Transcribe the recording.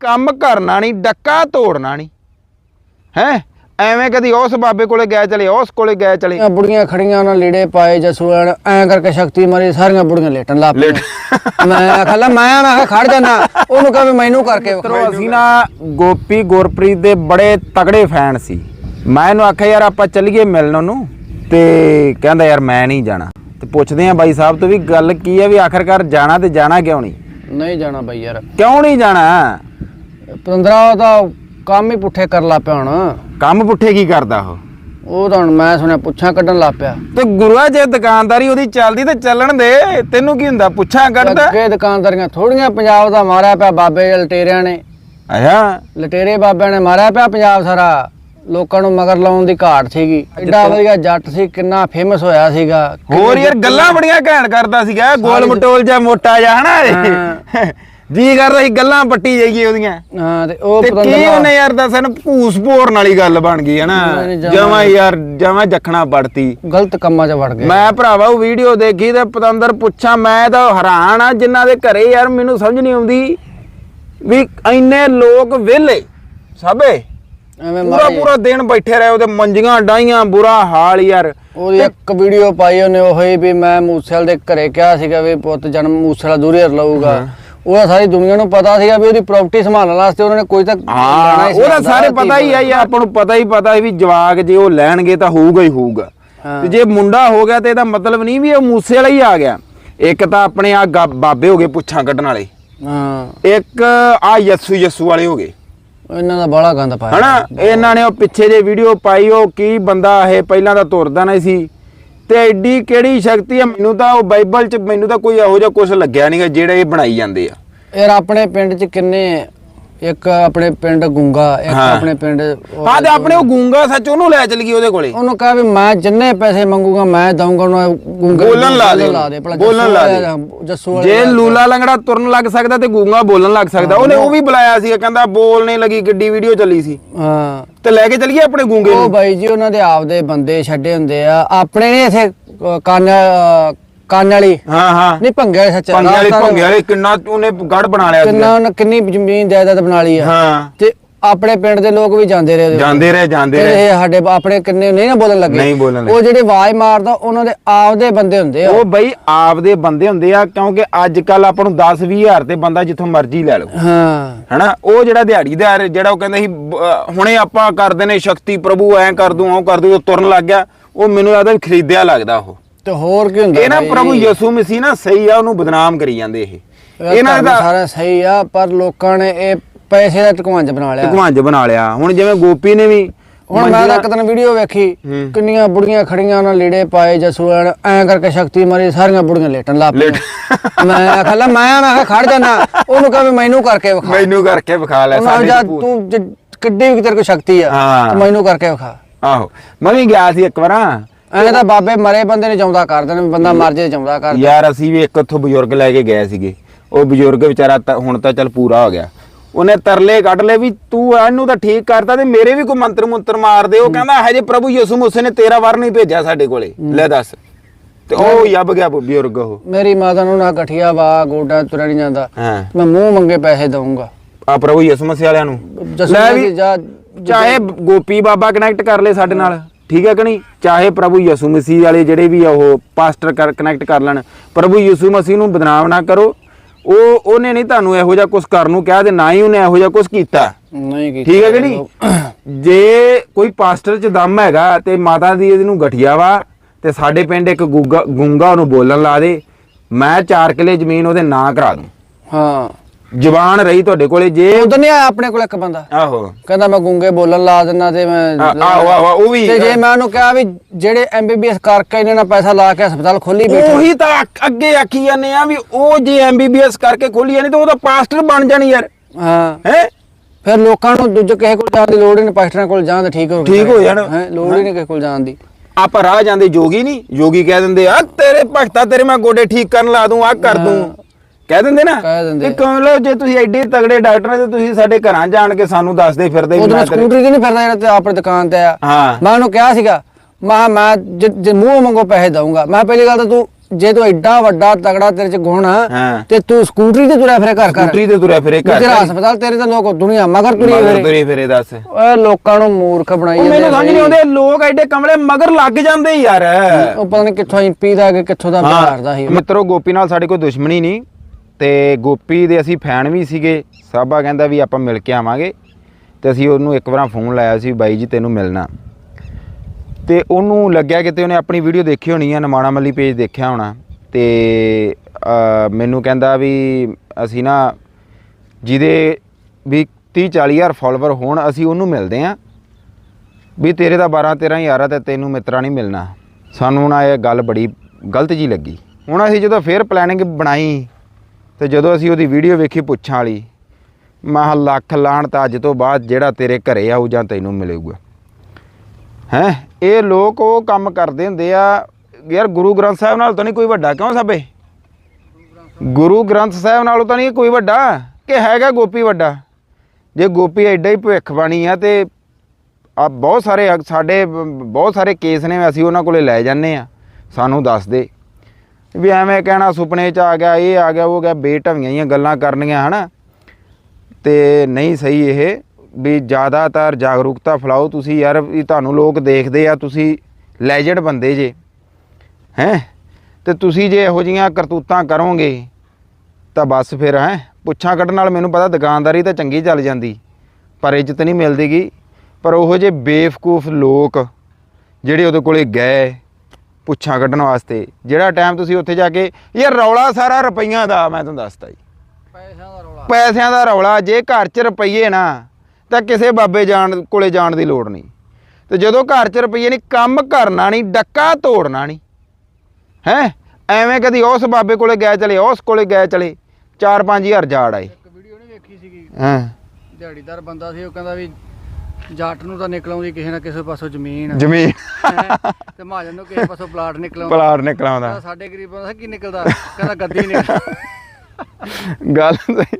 ਕੰਮ ਕਰਨਾ ਨਹੀਂ ਡੱਕਾ ਤੋੜਨਾ ਨਹੀਂ। ਹੈ? ਐਵੇਂ ਕਦੀ ਉਸ ਬਾਬੇ ਕੋਲੇ ਗਿਆ ਚਲੇ ਉਸ ਕੋਲੇ ਗਿਆ ਚਲੇ। ਬੁੜੀਆਂ ਖੜੀਆਂ ਉਹਨਾਂ ਲੀੜੇ ਪਾਏ ਜਸੂਆਂ ਐਂ ਕਰਕੇ ਸ਼ਕਤੀ ਮਾਰੀ ਸਾਰੀਆਂ ਬੁੜੀਆਂ ਲੇਟਣ ਲੱਗ ਪਈਆਂ। ਮੈਂ ਆਖਿਆ ਲੈ ਮੈਂ ਮੈਂ ਕਿਹਾ ਖੜ ਜਾਣਾ ਉਹਨੂੰ ਕਹੇ ਮੈਨੂੰ ਕਰਕੇ ਅਸੀਂ ਨਾ ਗੋਪੀ ਗੁਰਪ੍ਰੀਤ ਦੇ ਬੜੇ ਤਗੜੇ ਫੈਨ ਸੀ। ਮੈਂ ਇਹਨੂੰ ਆਖਿਆ ਯਾਰ ਆਪਾਂ ਚੱਲੀਏ ਮਿਲਣ ਉਹਨੂੰ। ਤੇ ਕਹਿੰਦਾ ਯਾਰ ਮੈਂ ਨਹੀਂ ਜਾਣਾ। ਤੇ ਪੁੱਛਦੇ ਆ ਬਾਈ ਸਾਹਿਬ ਤੋਂ ਵੀ ਗੱਲ ਕੀ ਹੈ ਵੀ ਆਖਰਕਾਰ ਜਾਣਾ ਤੇ ਜਾਣਾ ਕਿਉਂ ਨਹੀਂ? ਨਹੀਂ ਜਾਣਾ ਬਈ ਯਾਰ। ਕਿਉਂ ਨਹੀਂ ਜਾਣਾ? 15 ਦਾ ਕੰਮ ਹੀ ਪੁੱਠੇ ਕਰ ਲਾ ਪਿਆ ਹੁਣ। ਕੰਮ ਪੁੱਠੇ ਕੀ ਕਰਦਾ ਉਹ? ਉਹ ਤਾਂ ਹੁਣ ਮੈਂ ਸੁਣਿਆ ਪੁੱਛਾਂ ਕੱਢਣ ਲੱਗ ਪਿਆ। ਤੇ ਗੁਰੂਆ ਜੇ ਦੁਕਾਨਦਾਰੀ ਉਹਦੀ ਚੱਲਦੀ ਤੇ ਚੱਲਣ ਦੇ। ਤੈਨੂੰ ਕੀ ਹੁੰਦਾ? ਪੁੱਛਾਂ ਕੱਢਦਾ ਅੱਗੇ ਦੁਕਾਨਦਾਰੀਆਂ ਥੋੜੀਆਂ ਪੰਜਾਬ ਦਾ ਮਾਰਿਆ ਪਿਆ ਬਾਬੇ ਲਟੇਰਿਆਂ ਨੇ। ਅੱਛਾ। ਲਟੇਰੇ ਬਾਬਿਆਂ ਨੇ ਮਾਰਿਆ ਪਿਆ ਪੰਜਾਬ ਸਾਰਾ। ਲੋਕਾਂ ਨੂੰ ਮਗਰ ਲਾਉਣ ਦੀ ਘਾਟ ਸੀਗੀ। ਐਡਾ ਵਧੀਆ ਜੱਟ ਸੀ ਕਿੰਨਾ ਫੇਮਸ ਹੋਇਆ ਸੀਗਾ। ਹੋਰ ਯਾਰ ਗੱਲਾਂ ਬੜੀਆਂ ਘੈਂਟ ਕਰਦਾ ਸੀਗਾ। ਗੋਲ ਮਟੋਲ ਜਿਹਾ ਮੋਟਾ ਜਿਹਾ ਹਨਾ ਜੀ ਕਰਦਾ ਸੀ ਗੱਲਾਂ ਪੱਟੀ ਜਾਈਏ ਉਹਦੀਆਂ। ਹਾਂ ਤੇ ਉਹ ਤੇ ਕੀ ਉਹਨੇ ਯਾਰ ਦੱਸਣ ਭੂਸ ਭੋਰਨ ਵਾਲੀ ਗੱਲ ਬਣ ਗਈ ਹਨਾ ਨਹੀਂ, ਜਮਾਂ ਜਮਾ ਯਾਰ ਜਮਾ ਜਖਣਾ ਪੜਤੀ ਗਲਤ ਕੰਮਾਂ 'ਚ ਵੜ ਗਏ। ਮੈਂ ਭਰਾਵਾ ਉਹ ਵੀਡੀਓ ਦੇਖੀ ਤੇ ਪਤੰਦਰ ਪੁੱਛਾਂ ਮੈਂ ਤਾਂ ਹੈਰਾਨ ਆ ਜਿਨ੍ਹਾਂ ਦੇ ਘਰੇ ਯਾਰ ਮੈਨੂੰ ਸਮਝ ਨਹੀਂ ਆਉਂਦੀ ਵੀ ਇੰਨੇ ਲੋਕ ਵਿਹਲੇ ਸਭੇ। ਐਵੇਂ ਪੂਰਾ ਮਾਰੇ। ਪੂਰਾ ਦਿਨ ਬੈਠੇ ਰਹੇ ਉਹਦੇ ਮੰਜੀਆਂ ਡਾਈਆਂ ਬੁਰਾ ਹਾਲ ਯਾਰ। ਉਹਦੀ ਇੱਕ ਵੀਡੀਓ ਪਾਈ ਉਹਨੇ ਉਹ ਹੀ ਵੀ ਮੈਂ ਮੂਸੇਵਾਲ ਦੇ ਘਰੇ ਕਿਹਾ ਸੀਗਾ ਵੀ ਪੁੱਤ ਜਨਮ ਮੂਸੇਵਾਲਾ ਦੂਰੇ ਲਊਗਾ। ਉਹਦਾ ਸਾਰੀ ਦੁਨੀਆ ਨੂੰ ਪਤਾ ਸੀਗਾ ਵੀ ਉਹਦੀ ਪ੍ਰਾਪਰਟੀ ਸੰਭਾਲਣ ਵਾਸਤੇ ਉਹਨਾਂ ਨੇ ਕੋਈ ਤਾਂ ਹਾਂ ਉਹਦਾ ਸਾਰੇ ਪਤਾ ਹੀ ਆ ਯਾਰ ਆਪਾਂ ਨੂੰ ਪਤਾ ਹੀ ਪਤਾ ਹੈ ਵੀ ਜਵਾਕ ਜੇ ਉਹ ਲੈਣਗੇ ਤਾਂ ਹੋਊਗਾ ਹੀ ਹੋਊਗਾ। ਤੇ ਜੇ ਮੁੰਡਾ ਹੋ ਗਿਆ ਤੇ ਇਹਦਾ ਮਤਲਬ ਨਹੀਂ ਵੀ ਉਹ ਮੂਸੇ ਵਾਲਾ ਹੀ ਆ ਗਿਆ। ਇੱਕ ਤਾਂ ਆਪਣੇ ਆ ਬਾਬੇ ਹੋ ਗਏ ਪੁੱਛਾਂ ਕੱਢਣ ਵਾਲੇ। ਹਾਂ। ਇੱਕ ਆ ਯੱਸੂ ਯੱਸੂ ਵਾਲੇ ਹੋ ਗਏ। ਇਹਨਾਂ ਦਾ ਬੜਾ ਗੰਦ ਪਾਇਆ। ਹਨਾ? ਇਹਨਾਂ ਨੇ ਉਹ ਪਿੱਛੇ ਜੇ ਵੀਡੀਓ ਪਾਈ ਉਹ ਕੀ ਬੰਦਾ ਇਹ ਪਹਿਲਾਂ ਤਾਂ ਤੁਰਦਾ ਨਹੀਂ ਸੀ। ਤੇ ਐਡੀ ਕਿਹੜੀ ਸ਼ਕਤੀ ਆ? ਮੈਨੂੰ ਤਾਂ ਉਹ ਬਾਈਬਲ 'ਚ ਮੈਨੂੰ ਤਾਂ ਕੋਈ ਇਹੋ ਜਿਹਾ ਕੁਝ ਲੱਗਿਆ ਨਹੀਂਗਾ ਜਿਹੜੇ ਇਹ ਬਣਾਈ ਜਾਂਦੇ ਆ। ਯਾਰ ਆਪਣੇ ਪਿੰਡ 'ਚ ਕਿੰਨੇ ਇੱਕ ਆਪਣੇ ਪਿੰਡ ਗੁੰਗਾ ਇੱਕ ਹਾਂ। ਆਪਣੇ ਪਿੰਡ ਉਹ- ਹਾਂ ਤੇ ਆਪਣੇ ਉਹ ਗੂੰਗਾ। ਸੱਚ ਉਹਨੂੰ ਲੈ ਚਲ ਗਈ ਉਹਦੇ ਕੋਲੇ। ਉਹਨੂੰ ਕਹਾ ਵੀ ਮੈਂ ਜਿੰਨੇ ਪੈਸੇ ਮੰਗੂਗਾ ਮੈਂ ਦਊਂਗਾ ਉਹਨੂੰ ਗੁੰਗਾ ਬੋਲਣ ਲਾ ਦੇ ਦੇ ਬੋਲਣ ਲਾ ਵਾਲਾ- ਦੇ। ਜੱਸੂ ਵਾਲੇ ਜੇ ਲੂਲਾ ਲੰਗੜਾ ਤੁਰਨ ਲੱਗ ਸਕਦਾ ਤੇ ਗੂੰਗਾ ਬੋਲਣ ਲੱਗ ਸਕਦਾ। ਉਹਨੇ ਉਹ ਵੀ ਬੁਲਾਇਆ ਸੀ ਕਹਿੰਦਾ ਬੋਲਣੇ ਲੱਗੀ ਗੱਡੀ ਵੀਡੀਓ ਚੱਲੀ ਸੀ। ਹਾਂ। ਤੇ ਲੈ ਕੇ ਚਲੀਏ ਆਪਣੇ ਗੂੰਗੇ ਉਹ ਨੂੰ? ਬਾਈ ਜੀ ਉਹਨਾਂ ਦੇ ਆਪਦੇ ਬੰਦੇ ਛੱਡੇ ਹੁੰਦੇ ਆ। ਆਪਣੇ ਨੇ ਇਥੇ ਕੰਨ ਅਹ, ਕੰਨ ਵਾਲੀ। ਹਾਂ ਹਾਂ। ਨਹੀਂ ਭੰਗੇ ਵਾਲੇ ਸੱਚ ਭੰਗੇ ਵਾਲੇ ਰਾਜਸਥਾਨ ਭੰਗੇ ਵਾਲੇ ਕਿੰਨਾ ਉਹਨੇ ਗੜ ਬਣਾ ਲਿਆ ਕਿੰਨਾ ਉਹਨੇ ਕਿੰਨੀ ਜ਼ਮੀਨ ਜਾਇਦਾਦ ਬਣਾ ਲਈ ਆ। ਹਾਂ। ਤੇ ਆਪਣੇ ਪਿੰਡ ਦੇ ਲੋਕ ਵੀ ਜਾਂਦੇ ਰਹੇ ਉਹਦੇ ਕੋਲ। ਜਾਂਦੇ ਰਹੇ ਜਾਂਦੇ ਰਹੇ। ਇਹ ਸਾਡੇ ਆਪਣੇ ਕਿੰਨੇ ਨਹੀਂ ਨਾ ਬੋਲਣ ਲੱਗੇ। ਨਹੀਂ ਬੋਲਣ ਲੱਗੇ। ਉਹ ਜਿਹੜੇ ਆਵਾਜ਼ ਮਾਰਦਾ ਉਹਨਾਂ ਦੇ ਆਪਦੇ ਬੰਦੇ ਹੁੰਦੇ ਆ। ਉਹ ਬਈ ਆਪਦੇ ਬੰਦੇ ਹੁੰਦੇ ਆ ਕਿਉਂਕਿ ਅੱਜ ਕੱਲ ਆਪਾਂ ਨੂੰ 10 20 ਹਜ਼ਾਰ ਤੇ ਬੰਦਾ ਜਿੱਥੋਂ ਮਰਜ਼ੀ ਲੈ ਲਓ। ਹਾਂ। ਹਨਾ? ਉਹ ਜਿਹੜਾ ਦਿਹਾੜੀਦਾਰ ਜਿਹੜਾ ਉਹ ਕਹਿੰਦਾ ਸੀ ਬ- ਅਹ ਹੁਣੇ ਆਪਾਂ ਕਰਦੇ ਨੇ ਸ਼ਕਤੀ ਪ੍ਰਭੂ ਐ ਕਰ ਦੂੰ ਉਹ ਕਰ ਦੂੰ ਉਹ ਤੁਰਨ ਲੱਗ ਗਿਆ। ਉਹ ਮੈਨੂੰ ਲੱਗਦਾ ਵੀ ਖਰੀਦਿਆ ਲੱਗਦਾ ਉਹ। ਤੇ ਹੋਰ ਕੀ ਹੁੰਦਾ ਇਹ ਨਾ? ਪ੍ਰਭੂ ਯਿਸੂ ਮਸੀਹ ਨਾ ਸਹੀ ਆ ਉਹਨੂੰ ਬਦਨਾਮ ਕਰੀ ਜਾਂਦੇ ਇਹ ਇਹ ਇਹਨਾਂ ਧਰਮ ਦਾ ਸਾਰਾ ਸਹੀ ਆ ਪਰ ਲੋਕਾਂ ਨੇ ਇਹ ਪੈਸੇ ਦਾ ਟਕਵਾਂਜ ਬਣਾ ਲਿਆ ਭਗਵਾਨ ਬਣਾ ਲਿਆ ਹੁਣ ਜਿਵੇਂ ਗੋਪੀ ਨੇ ਵੀ ਹੁਣ ਮੈਂ ਤਾਂ ਇੱਕ ਦਿਨ ਵੀਡੀਓ ਵੇਖੀ ਹੂੰ। ਕਿੰਨੀਆਂ ਬੁੜੀਆਂ ਖੜੀਆਂ ਉਹਨਾਂ ਲੀੜੇ ਪਾਏ ਜਸੂਆਂ ਐਂ ਕਰਕੇ ਸ਼ਕਤੀ ਮਾਰੀ ਸਾਰੀਆਂ ਬੁੜੀਆਂ ਲੇਟਣ ਲੱਗ ਪਈਆਂ ਮੈਂ ਆਖਿਆ ਲੈ ਮੈਂ ਕਿਹਾ ਖੜ ਜਾਣਾ ਉਹਨੂੰ ਕਹੇ ਮੈਨੂੰ ਕਰਕੇ ਵਿਖਾ ਮੈਨੂੰ ਕਰਕੇ ਵਿਖਾ ਲੈ ਉਹਨਾਂ ਸਾਡੇ ਜਾ ਚ ਭੂਤ। ਤੂੰ ਜ- ਕਿੱਡੀ ਵੀ ਤੇਰੇ ਕੋਲ ਸ਼ਕਤੀ ਆ ਹਾਂ। ਤੂੰ ਮੈਨੂੰ ਕਰਕੇ ਵਿਖਾ ਆਹੋ ਮੈਂ ਵੀ ਗਿਆ ਸੀ ਇੱਕ ਵਾਰਾਂ ਐਂ ਤਾਂ ਬਾਬੇ ਮਰੇ ਬੰਦੇ ਨੇ ਜਾਉਂਦਾ ਕਰ ਦੇਣ ਬੰਦਾ ਮਰ ਜੇ ਜਾਉਂਦਾ ਕਰ ਦੇ। ਯਾਰ ਅਸੀਂ ਵੀ ਇੱਕ ਉੱਥੋਂ ਬਜ਼ੁਰਗ ਲੈ ਕੇ ਗਏ ਸੀਗੇ। ਉਹ ਬਜ਼ੁਰਗ ਵਿਚਾਰਾ ਤਾਂ ਹੁਣ ਤਾਂ ਚੱਲ ਪੂਰਾ ਹੋ ਗਿਆ। ਉਹਨੇ ਤਰਲੇ ਕੱਢ ਲਏ ਵੀ ਤੂੰ ਇਹਨੂੰ ਤਾਂ ਠੀਕ ਕਰਤਾ ਤੇ ਮੇਰੇ ਵੀ ਕੋਈ ਮੰਤਰ ਮੁੰਤਰ ਮਾਰ ਦੇ। ਉਹ ਕਹਿੰਦਾ ਹਜੇ ਪ੍ਰਭੂ ਯਿਸੂ ਮਸੀਹ ਨੇ ਤੇਰਾ ਵਰ ਨਹੀਂ ਭੇਜਿਆ ਸਾਡੇ ਕੋਲੇ। ਲੈ ਦੱਸ। ਤੇ ਉਹ ਯੱਬ ਗਿਆ ਬਜ਼ੁਰਗ ਉਹ। ਮੇਰੀ ਮਾਤਾ ਨੂੰ ਨਾ ਗਠੀਆ ਵਾ ਗੋਡਾ ਤੁਰਿਆ ਨਹੀਂ ਜਾਂਦਾ। ਹਾਂ। ਮੈਂ ਮੂੰਹ ਮੰਗੇ ਪੈਸੇ ਦਊਂਗਾ। ਆ ਪ੍ਰਭੂ ਯਿਸੂ ਮਸੀਹ ਵਾਲਿਆਂ ਨੂੰ। ਜਸੂ ਲੈ ਵੀ ਜਾ ਚਾਹੇ ਗੋਪੀ ਬਾਬਾ ਕਨੈਕਟ ਕਰ ਲੈ ਸਾਡੇ ਨਾਲ। ਠੀਕ ਹੈ ਕਿ ਨਹੀਂ? ਚਾਹੇ ਪ੍ਰਭੂ ਯਿਸੂ ਮਸੀਹ ਵਾਲੇ ਜਿਹੜੇ ਵੀ ਆ ਉਹ ਪਾਸਟਰ ਕਰ ਕਨੈਕਟ ਕਰ ਲੈਣ ਪ੍ਰਭੂ ਯਿਸੂ ਮਸੀਹ ਨੂੰ ਬਦਨਾਮ ਨਾ ਕਰੋ। ਉਹ ਉਹਨੇ ਨਹੀਂ ਤੁਹਾਨੂੰ ਇਹੋ ਜਿਹਾ ਕੁਝ ਕਰਨ ਨੂੰ ਕਿਹਾ ਤੇ ਨਾ ਹੀ ਉਹਨੇ ਇਹੋ ਜਿਹਾ ਕੁਝ ਕੀਤਾ। ਨਹੀਂ ਕੀਤਾ ਠੀਕ ਹੈ ਕਿ ਨਹੀਂ? ਜੇ ਕੋਈ ਪਾਸਟਰ ਚ ਦਮ ਹੈਗਾ ਤੇ ਮਾਤਾ ਦੀ ਇਹਨੂੰ ਗਠੀਆ ਵਾ ਤੇ ਸਾਡੇ ਪਿੰਡ ਇੱਕ ਗੁੱਗਾ ਉਹਨੂੰ ਬੋਲਣ ਲਾ ਦੇ ਮੈਂ 4 ਕਿਲੇ ਜ਼ਮੀਨ ਉਹਦੇ ਨਾਂ ਕਰਾ ਦੂੰ। ਹਾਂ। ਜ਼ਬਾਨ ਰਹੀ ਤੁਹਾਡੇ ਕੋਲੇ ਜੇ ਉਦੋਂ ਨਹੀਂ ਆਇਆ ਆਪਣੇ ਕੋਲ ਇੱਕ ਬੰਦਾ। ਆਹੋ। ਕਹਿੰਦਾ ਮੈਂ ਗੁੰਗੇ ਬੋਲਣ ਲਾ ਦਿੰਦਾ ਤੇ ਮੈਂ ਆਹੋ ਆਹੋ ਉਹ ਵੀ ਤੇ ਜੇ ਮੈਂ ਉਹਨੂੰ ਕਿਹਾ ਵੀ ਜਿਹੜੇ ਐਮਬੀਬੀਐਸ ਕਰਕੇ ਇਹਨਾਂ ਨੇ ਪੈਸਾ ਲਾ ਕੇ ਹਸਪਤਾਲ ਖੋਲੀ ਬੈਠੇ ਉਹੀ ਤਾਂ ਅੱਗੇ ਆਖੀ ਜਾਂਦੇ ਆ ਵੀ ਉਹ ਜੇ ਐਮਬੀਬੀਐਸ ਕਰਕੇ ਖੋਲੀ ਜਾਣੀ ਤਾਂ ਉਹ ਤਾਂ ਪਾਸਟਰ ਬਣ ਜਾਣੀ ਯਾਰ। ਹਾਂ। ਹੈ? ਫਿਰ ਲੋਕਾਂ ਨੂੰ ਦੂਜੇ ਕਿਸੇ ਕੋਲ ਜਾਣ ਦੀ ਲੋੜ ਹੀ ਨਹੀਂ ਪਾਸਟਰਾਂ ਕੋਲ ਜਾਣ ਤੇ ਠੀਕ ਹੋ ਠੀਕ ਹੋ ਜਾਣ। ਹੈਂ, ਲੋੜ ਹੀ ਨਹੀਂ ਕਿਸੇ ਕੋਲ ਜਾਣ ਦੀ। ਆਪਾਂ ਰਾਹ ਜਾਂਦੇ ਜੋਗੀ ਨਹੀਂ ਜੋਗੀ ਕਹਿ ਦਿੰਦੇ ਆ ਤੇਰੇ ਭਗਤਾ ਤੇਰੇ ਮੈਂ ਗੋਡੇ ਠੀਕ ਕਰਨ ਲਾ ਦੂੰ ਆ ਕਰ ਦੂੰ। ਕਹਿ ਦਿੰਦੇ ਨਾ ਕਹਿ ਦਿੰਦੇ। ਇਹ ਕਹੋ ਲੋ ਜੇ ਤੁਸੀਂ ਐਡੇ ਤਗੜੇ ਡਾਕਟਰ ਨੇ ਤੇ ਤੁਸੀਂ ਸਾਡੇ ਘਰਾਂ ਜਾਣ ਕੇ ਸਾਨੂੰ ਦੱਸਦੇ ਫਿਰਦੇ ਤੇਰੇ- ਸਕੂਟਰੀ ਤੇ ਨਹੀਂ ਫਿਰਦਾ ਜਿਹੜਾ ਤੇ ਆਪਣੀ ਦੁਕਾਨ ਤੇ ਆ ਹਾਂ। ਮੈਂ ਉਹਨੂੰ ਕਿਹਾ ਸੀਗਾ ਮੈਂ ਮੈਂ ਜੇ ਮੂੰਹ ਮੰਗੋ ਪੈਸੇ ਦਊਂਗਾ। ਮੈਂ ਪਹਿਲੀ ਗੱਲ ਤਾਂ ਤੂੰ ਜੇ ਤੂੰ ਐਡਾ ਵੱਡਾ ਤਗੜਾ ਤੇਰੇ ਚ ਗੁਣ ਆ ਹਾਂ। ਤੇ ਤੂੰ ਸਕੂਟਰੀ ਤੇ ਤੁਰਿਆ ਫਿਰੇ ਘਰ ਘਰ। ਸਕੂਟਰੀ ਤੇ ਤੁਰਿਆ ਫਿਰੇ ਘਰ ਤੇਰਾ ਹਸਪਤਾਲ ਤੇਰੇ ਤਾਂ ਲੋਕ ਦੁਨੀਆ ਮਗਰ ਤੁਰੀ ਫਿਰੇ। ਤੁਰੇ ਫਿਰੇ ਦੱਸ। ਓਏ ਲੋਕਾਂ ਨੂੰ ਮੂਰਖ ਬਣਾਈ ਜਾਂਦੇ ਮੈਨੂੰ ਸਮਝ ਨਹੀਂ ਆਉਂਦੇ ਲੋਕ ਐਡੇ ਕਮਲੇ ਮਗਰ ਲੱਗ ਜਾਂਦੇ ਯਾਰ। ਉਹ ਪਤਾ ਨਹੀਂ ਕਿੱਥੋਂ ਐਮਪੀ ਦਾ ਕਿ ਕਿੱਥੋਂ ਦਾ ਬਿਹਾਰ ਦਾ ਸੀ। ਮਿੱਤਰੋ ਗੋਪੀ ਨਾਲ ਸਾਡੀ ਕੋਈ ਦੁਸ਼ਮਣੀ ਨਹੀਂ। ਤੇ ਗੋਪੀ ਦੇ ਅਸੀਂ ਫੈਨ ਵੀ ਸੀਗੇ। ਸਾਬਾ ਕਹਿੰਦਾ ਵੀ ਆਪਾਂ ਮਿਲ ਕੇ ਆਵਾਂਗੇ। ਤੇ ਅਸੀਂ ਉਹਨੂੰ ਇੱਕ ਵਾਰ ਫੋਨ ਲਾਇਆ ਸੀ ਬਾਈ ਜੀ ਤੈਨੂੰ ਮਿਲਣਾ। ਤੇ ਉਹਨੂੰ ਲੱਗਿਆ ਕਿਤੇ ਉਹਨੇ ਆਪਣੀ ਵੀਡੀਓ ਦੇਖੀ ਹੋਣੀ ਆ, ਨਮਾਣਾ ਮੱਲੀ ਪੇਜ ਦੇਖਿਆ ਹੋਣਾ। ਤੇ ਮੈਨੂੰ ਕਹਿੰਦਾ ਵੀ ਅਸੀਂ ਨਾ ਜਿਹਦੇ ਵੀ 30 40 ਹਜ਼ਾਰ ਫਾਲੋਵਰ ਹੋਣ, ਅਸੀਂ ਉਹਨੂੰ ਮਿਲਦੇ ਆਂ। ਵੀ ਤੇਰੇ ਦਾ 12 13 ਹਜ਼ਾਰ ਆ ਤੇ ਤੈਨੂੰ ਮਿੱਤਰਾ ਨਹੀਂ ਮਿਲਣਾ। ਸਾਨੂੰ ਨਾ ਇਹ ਗੱਲ ਬੜੀ ਗਲਤ ਜੀ ਲੱਗੀ। ਹੁਣ ਅਸੀਂ ਜਦੋਂ ਫੇਰ ਪਲੈਨਿੰਗ ਬਣਾਈ ਤੇ ਜਦੋਂ ਅਸੀਂ ਉਹਦੀ ਵੀਡੀਓ ਵੇਖੀ ਪੁੱਛਾਂ ਵਾਲੀ, ਮੈਂ ਕਿਹਾ, ਲੱਖ ਲਾਣ ਤਾਂ ਅੱਜ ਤੋਂ ਬਾਅਦ ਜਿਹੜਾ ਤੇਰੇ ਘਰੇ ਆਊ ਜਾਂ ਤੈਨੂੰ ਮਿਲੇਗਾ। ਹੈ? ਇਹ ਲੋਕ ਉਹ ਕੰਮ ਕਰਦੇ ਹੁੰਦੇ ਆ, ਯਾਰ ਗੁਰੂ ਗ੍ਰੰਥ ਸਾਹਿਬ ਨਾਲ ਤਾਂ ਨਹੀਂ ਕੋਈ ਵੱਡਾ ਕਿਉਂ ਸਾਬੇ ਗੁਰੂ ਗ੍ਰੰਥ ਸਾਹਿਬ ਨਾਲੋਂ ਤਾਂ ਨਹੀਂ ਕੋਈ ਵੱਡਾ, ਕਿ ਹੈਗਾ ਗੋਪੀ ਵੱਡਾ? ਜੇ ਗੋਪੀ ਐਡਾ ਹੀ ਭਵਿੱਖਬਾਣੀ ਆ ਤੇ ਆ ਬਹੁਤ ਸਾਰੇ ਅਗ- ਸਾਡੇ ਬਹੁਤ ਸਾਰੇ ਕੇਸ ਨੇ, ਅਸੀਂ ਉਹਨਾਂ ਕੋਲੇ ਲੈ ਜਾਂਦੇ ਆ। ਸਾਨੂੰ ਦੱਸ ਦੇ। ਵੀ ਐਵੇਂ ਕਹਿਣਾ ਸੁਪਨੇ 'ਚ ਆ ਗਿਆ, ਇਹ ਆ ਗਿਆ, ਉਹ ਗਿਆ ਬੇਟਵੀਆਂ ਹੀ ਗੱਲਾਂ ਕਰਨੀਆਂ, ਹਨਾ? ਤੇ ਨਹੀਂ ਸਹੀ ਇਹ, ਵੀ ਜ਼ਿਆਦਾਤਰ ਜਾਗਰੂਕਤਾ ਫੈਲਾਓ ਤੁਸੀਂ ਯਾਰ, ਵੀ ਤੁਹਾਨੂੰ ਲੋਕ ਦੇਖਦੇ ਆ, ਤੁਸੀਂ ਲੈਜੈਂਡ ਬੰਦੇ ਜੇ, ਹੈ? ਤੇ ਤੁਸੀਂ ਜੇ ਇਹੋ ਜੀਆਂ ਕਰਤੂਤਾਂ ਕਰੋਗੇ, ਤਾਂ ਬਸ ਫਿਰ, ਹੈ? ਪੁੱਛਾਂ ਕੱਢਣ ਨਾਲ ਮੈਨੂੰ ਪਤਾ ਦੁਕਾਨਦਾਰੀ ਤਾਂ ਚੰਗੀ ਚੱਲ ਜਾਂਦੀ, ਪਰ ਇੱਜ਼ਤ ਨਹੀਂ ਮਿਲਦੀਗੀ। ਪਰ ਉਹੋ ਜੇ ਬੇਵਕੂਫ ਲੋਕ ਜਿਹੜੇ ਉਹਦੇ ਕੋਲੇ ਗਏ ਪੁੱਛਾਂ ਕੱਢਣ ਵਾਸਤੇ। ਜਿਹੜਾ ਟਾਈਮ ਤੁਸੀਂ ਉੱਥੇ ਜਾ ਕੇ ਯਾਰ ਰੌਲਾ ਸਾਰਾ ਰੁਪਈਆਂ ਦਾ ਮੈਂ ਤੁਹਾਨੂੰ ਦੱਸਦਾ ਜੀ। ਪੈਸਿਆਂ ਦਾ ਰੌਲਾ। ਪੈਸਿਆਂ ਦਾ ਰੌਲਾ ਜੇ ਘਰ 'ਚ ਰੁਪਈਏ ਨਾ ਤਾਂ ਕਿਸੇ ਬਾਬੇ ਜਾਣ ਕੋਲੇ ਜਾਣ ਦੀ ਲੋੜ ਨਹੀਂ। ਤੇ ਜਦੋਂ ਘਰ 'ਚ ਰੁਪਈਏ ਨਹੀਂ ਕੰਮ ਕਰਨਾ ਨਹੀਂ ਡੱਕਾ ਤੋੜਨਾ ਨਹੀਂ। ਹੈ? ਐਵੇਂ ਕਦੀ ਉਸ ਬਾਬੇ ਕੋਲੇ ਗਏ ਚਲੇ ਉਸ ਕੋਲੇ ਗਏ ਚਲੇ 4-5000 ਜਾੜ ਆਏ। ਇੱਕ ਵੀਡੀਓ ਨਹੀਂ ਵੇਖੀ ਸੀਗੀ। ਹਾਂ? ਦਿਹਾੜੀਦਾਰ ਬੰਦਾ ਸੀ ਉਹ ਕਹਿੰਦਾ ਵੀ ਜੱਟ ਨੂੰ ਤਾਂ ਨਿਕਲ ਆਉਂਦੀ ਕਿਸੇ ਨਾ ਕਿਸੇ ਪਾਸੋਂ ਜ਼ਮੀਨ ਜ਼ਮੀਨ। ਤੇ ਮਹਾਜਨ ਨੂੰ ਕਿਸੇ ਪਾਸੋਂ ਪਲਾਟ ਨਿਕਲ ਆਉਂਦਾ ਪਲਾਟ ਨਿਕਲਾਉਂਦਾ ਸਾਡੇ ਗਰੀਬਾਂ ਦਾ ਕੀ ਨਿਕਲਦਾ? ਕਹਿੰਦਾ ਗੱਦੀ ਨਿਕਲਦਾ ਗੱਲ ਸਹੀ।